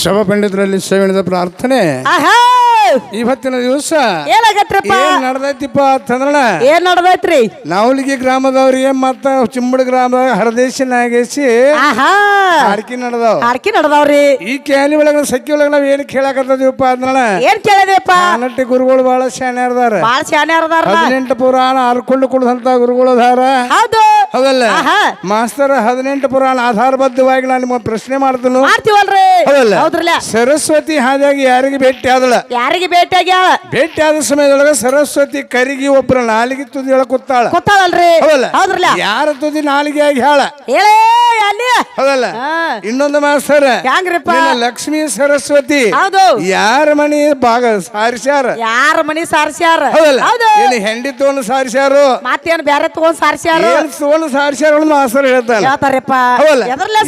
ಶವ ಪಂಡಿತರಲ್ಲಿ ಸೇವಣದ ಪ್ರಾರ್ಥನೆ. ಇವತ್ತಿನ ದಿವಸ ಏನ್ ನಡ್ದೈತಿಪ್ಪ ಅಂತಂದ್ರಣ ಏನ್ ನಡ್ದೈತ್ರಿ? ನಾವಲಿಗೆ ಗ್ರಾಮದವ್ರಿಗೆ ಮತ್ತ ಚಿಂಬಡ ಗ್ರಾಮದ ಹರದೇಶಿ ನಾಗೇಶಿ ಹಾರ್ಕಿ ನಡೆದವ್. ಹಾಡ್ಕಿ ನಡ್ದಾವ್ರಿ. ಈ ಕ್ಯಾಲಿ ಒಳಗ ಸಕ್ಕಿ ಒಳಗ ನಾವ್ ಏನ್ ಕೇಳಾಕತ್ತೀವಪ್ಪ ಅಂದ್ರಣ ಏನ್ ಕೇಳದೇಪ್ಪ ನಟ್ಟಿ ಗುರುಗಳು ಬಹಳ ಶಾಣೆ ಅದಾರ. ಬಹಳ ಶಾನೆ ಅದಾರ ಹದಿನೆಂಟು ಪುರಾಣ ಹರ್ಕೊಂಡು ಕುಡಿದಂತ ಗುರುಗಳು ಅದಾರ. ಹೌದು. ಹೌದಲ್ಲ. ಮಾಸ್ತರ ಹದಿನೆಂಟು ಪುರಾಣ ಆಧಾರಬದ್ಧವಾಗಿ ನಾನು ನಿಮ್ಮ ಪ್ರಶ್ನೆ ಮಾಡ್ತೀನಿ. ಮಾಡ್ತೀವಲ್ರಿ. ಹೌದಲ್ಲ? ಹೌದ್ರಲ್ಲ? ಸರಸ್ವತಿ ಹಾದಿಯಾಗಿ ಯಾರಿಗೆ ಭೇಟಿ ಆದಳ? ಯಾರಿಗೆ ಆಗ್ಯಾವ ಭೇಟಿ ಆದ ಸಮಯದೊಳಗ ಸರಸ್ವತಿ ಕರಿಗಿ ಒಬ್ಬರ ನಾಲಿಗೆ ತುದಿ ಒಳಗ ಕೂತಾಳ. ಗೊತ್ತಾವಲ್ರಿ ಹೌದಲ್ಲ? ಹೌದ್ರಲ್ಲ? ಯಾರ ತುದಿ ನಾಲಿಗೆ ಆಗಿ ಹೇಳ? ಹೇಳೇ ಅಲ್ಲಿ. ಹೌದಲ್ಲ. ಇನ್ನೊಂದು ಮಾಸ್ತರ ಹೆಂಗ್ರಿಪ್ಪ? ಲಕ್ಷ್ಮಿ ಲಕ್ಷ್ಮೀ ಸರಸ್ವತಿ ಹೌದು. ಯಾರ ಮನಿ ಭಾಗ ಸಾರಿಸ್ಯಾರ? ಯಾರ ಮನಿ ಸಾರಿಸ್ಯಾರ? ಹೌದಲ್ಲ? ಏನು ಹೆಂಡಿ ತಗೊಂಡು ಸಾರಿಸ್ಯಾರು? ಮತ್ತೇನು ಬ್ಯಾರೆ ತಗೊಂಡು ಸಾರ್ಸ್ಯಾರ? ಏನ್ ತಗೊಂಡು ಸಾರಿಸ್ಯಾರ ಮಾಸ್ತರ್ ಹೇಳ್ತಾರೆ ಹೇಳ್ತಾರಪ್ಪ. ಹೌದಲ್ಲ?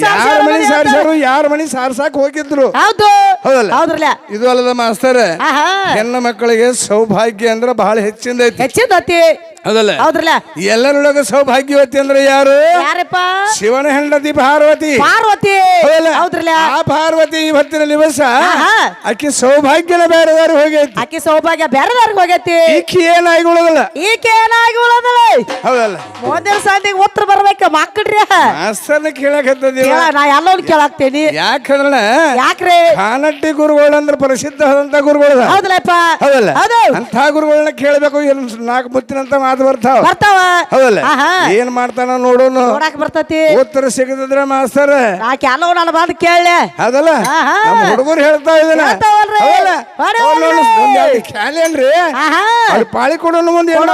ಯಾರ ಮನಿ. ಸಾರಿಸ್ಯಾರು? ಯಾರ ಮನಿ ಸಾರ್ಸಾಕ್ ಹೋಗಿದ್ರು. ಹೌದು. ಹೌದಲ್ಲ? ಹೌದ್ರಲ್ಲ. ಇದು ಅಲ್ಲದ ಮಾಸ್ತರ್ ಆಹಾ. ಹೆಣ್ಣು ಮಕ್ಕಳಿಗೆ ಸೌಭಾಗ್ಯ ಅಂದ್ರೆ ಬಹಳ ಹೆಚ್ಚಿಂದ ಐತಿ. ಹೆಚ್ಚಿಂದತಿ. ಹೌದಲ್ಲ? ಹೌದ್ರಲ್ಲ. ಎಲ್ಲರೊಳಗ ಸೌಭಾಗ್ಯವತಿ ಅಂದ್ರೆ ಯಾರು? ಯಾರಪ್ಪ? ಶಿವನ ಹೆಂಡತಿ ಪಾರ್ವತಿ. ಪಾರ್ವತಿ. ಹೌದಲ್ಲ? ಹೌದ್ರಲ್ಲ. ಆ ಪಾರ್ವತಿ ಇವತ್ತಿನ ದಿವಸ ಆಹಾ. ಆಕಿ ಸೌಭಾಗ್ಯನ ಬೇರೆ ಬೇರೆ ಹೋಗೈತಿ. ಆಕಿ ಸೌಭಾಗ್ಯ ಬೇರೆದಾರ್ಗ ಹೋಗೈತಿ. ಈಕಿ ಏನಾಗಿ ಉಳದಲ್ಲ? ಈಕೆ ಏನಾಗಿ ಉಳದಲ್ಲ? ಹೌದಲ್ಲ? ಮುಂದಿನ ಸಾಧಿಗೆ ಉತ್ತರ ಬರ್ಬೇಕ. ಮಾಸ್ತರ್ನ ಕೇಳಕತ್ತದಿಲ್ಲ ಕೇಳ ನಾ ಎಲ್ಲವನ್ನ ಕೇಳಾಕ್ತೇನಿ. ಯಾಕಂದ್ರ ಯಾಕ್ರಿ? ಕಾನಟ್ಟಿ ಗುರುಗಳು ಅಂದ್ರೆ ಪ್ರಸಿದ್ಧವಾದಂತ ಗುರುಗಳು. ಹೌದಲ್ಲಪ್ಪ ಹೌದಲ್ಲ? ಅಂತ ಗುರುಗಳನ್ನ ಕೇಳಬೇಕು ನಾಲ್ಕು ಮುತ್ತಿನಂತ ಮಾತು ಬರ್ತಾವ. ಬರ್ತಾವ. ಹೌದಲ್ಲ. ಏನ್ ಮಾಡ್ತಾನ ನೋಡೋನು? ನೋಡಾಕ್ ಬರ್ತತಿ. ಉತ್ತರ ಸಿಗದಿದ್ರೆ ಮಾಸ್ತರ್. ನಾ ಕೆಲವು ನಾನು ಬಂದು ಕೇಳಲೆ. ನಮ್ಮ ಹುಡುಗರು ಹೇಳ್ತಾ ಇದನ್ನ. ಕ್ಯಾಲೇನ್ರಿ ಪಾಳಿ ಕೊಡೋನು ಮುಂದೆ ಏನ್